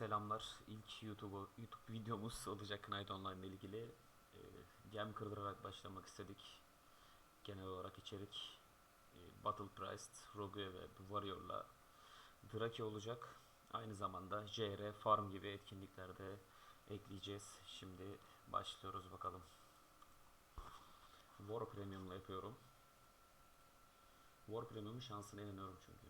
selamlar. İlk YouTube YouTube videomuz olacak Knight Online ile ilgili. Ee, gem kırdırarak başlamak istedik. Genel olarak içerik e, Battle Priced, Rogue ve Warrior'la Drake olacak. Aynı zamanda JR, Farm gibi etkinliklerde ekleyeceğiz. Şimdi başlıyoruz bakalım. War Premium'la yapıyorum. War Premium'un şansına inanıyorum çünkü.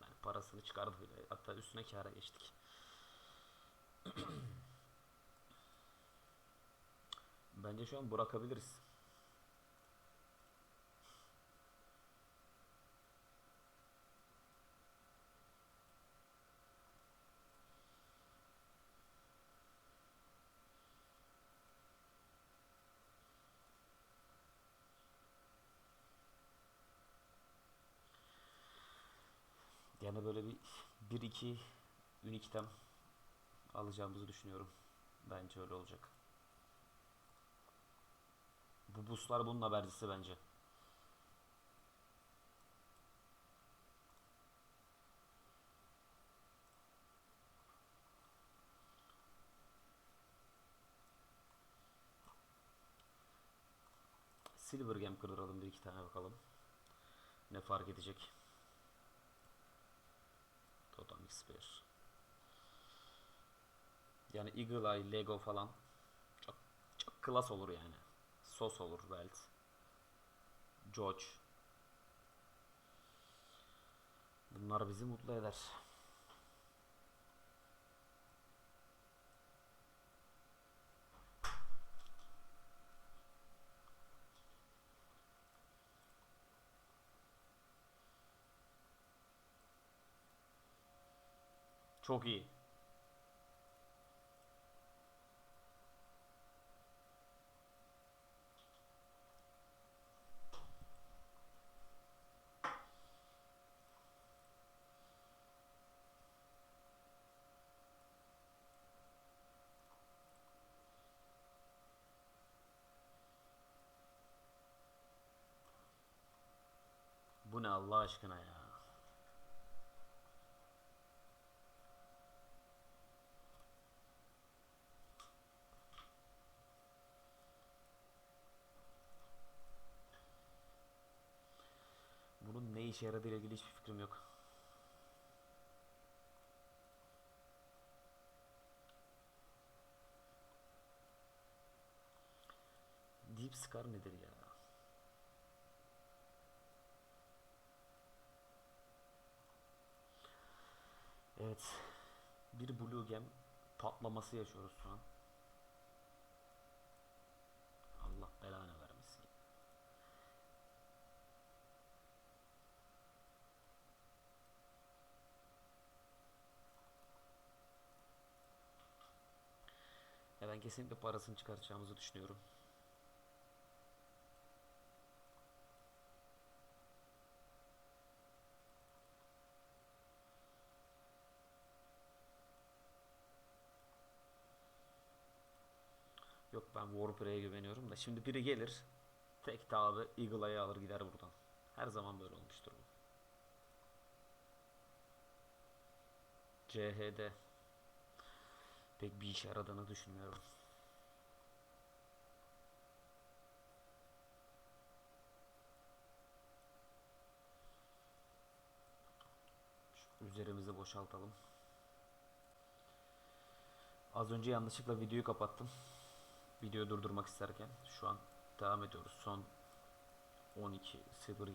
Yani parasını çıkardı bile. Hatta üstüne kâra geçtik. Bence şu an bırakabiliriz. Yani böyle bir 1-2 Unique'den alacağımızı düşünüyorum. Bence öyle olacak. Bu buslar bunun habercisi bence. Silver Gem kırdıralım bir iki tane bakalım. Ne fark edecek? Totem Spear. Yani Eagle Eye, Lego falan çok çok klas olur yani. Sos olur belt. George. Bunlar bizi mutlu eder. Çok iyi. Bu ne Allah aşkına ya. Bunun ne işe yaradığı ile ilgili hiçbir fikrim yok. Deep Scar nedir ya? Evet. Bir Blue Gem patlaması yaşıyoruz şu an. Allah belanı vermesin. Ya ben kesinlikle parasını çıkartacağımızı düşünüyorum. Yok ben Warprey'e güveniyorum da şimdi biri gelir tek abi Eagle Eye'ı alır gider buradan. Her zaman böyle olmuştur bu. CHD pek bir işe yaradığını düşünmüyorum. Üzerimizi boşaltalım. Az önce yanlışlıkla videoyu kapattım. Videoyu durdurmak isterken şu an devam ediyoruz. Son 12 Silver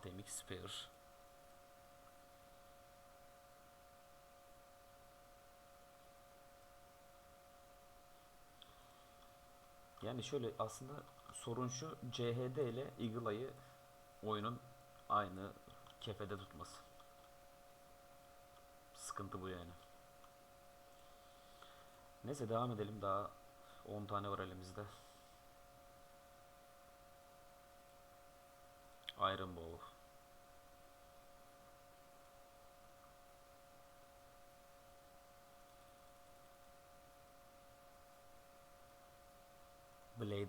Totemic Spear. Yani şöyle aslında sorun şu CHD ile Eagle Eye'ı oyunun aynı kefede tutması. Sıkıntı bu yani. Neyse devam edelim daha 10 tane var elimizde. Iron Bow.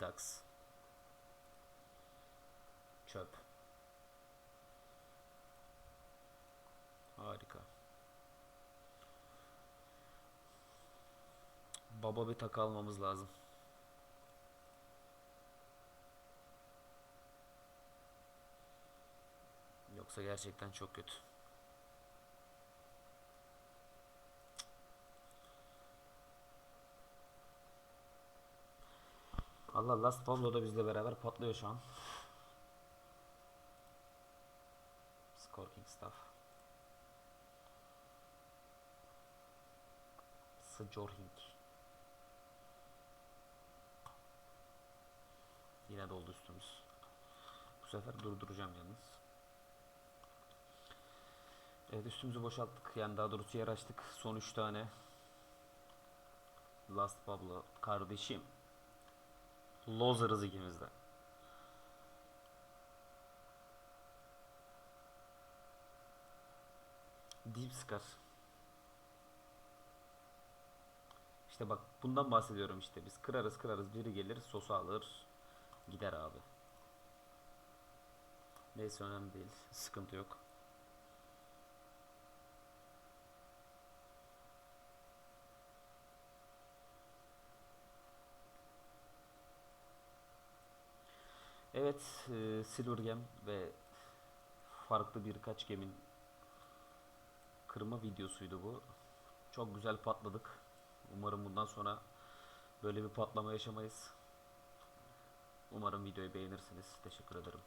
Heydax. Çöp. Harika. Baba bir takı almamız lazım. Yoksa gerçekten çok kötü. Allah Last Pablo da bizle beraber patlıyor şu an. Scorking stuff. Sjorhing. Yine doldu üstümüz. Bu sefer durduracağım yalnız. Evet üstümüzü boşalttık. Yani daha doğrusu yer açtık. Son 3 tane. Last Pablo kardeşim. Lozer'ız ikimiz de. Deep Scar. İşte bak bundan bahsediyorum işte. Biz kırarız kırarız biri gelir sosu alır gider abi. Neyse önemli değil. Sıkıntı yok. Evet, e, Silver Gem ve farklı birkaç gemin kırma videosuydu bu. Çok güzel patladık. Umarım bundan sonra böyle bir patlama yaşamayız. Umarım videoyu beğenirsiniz. Teşekkür ederim.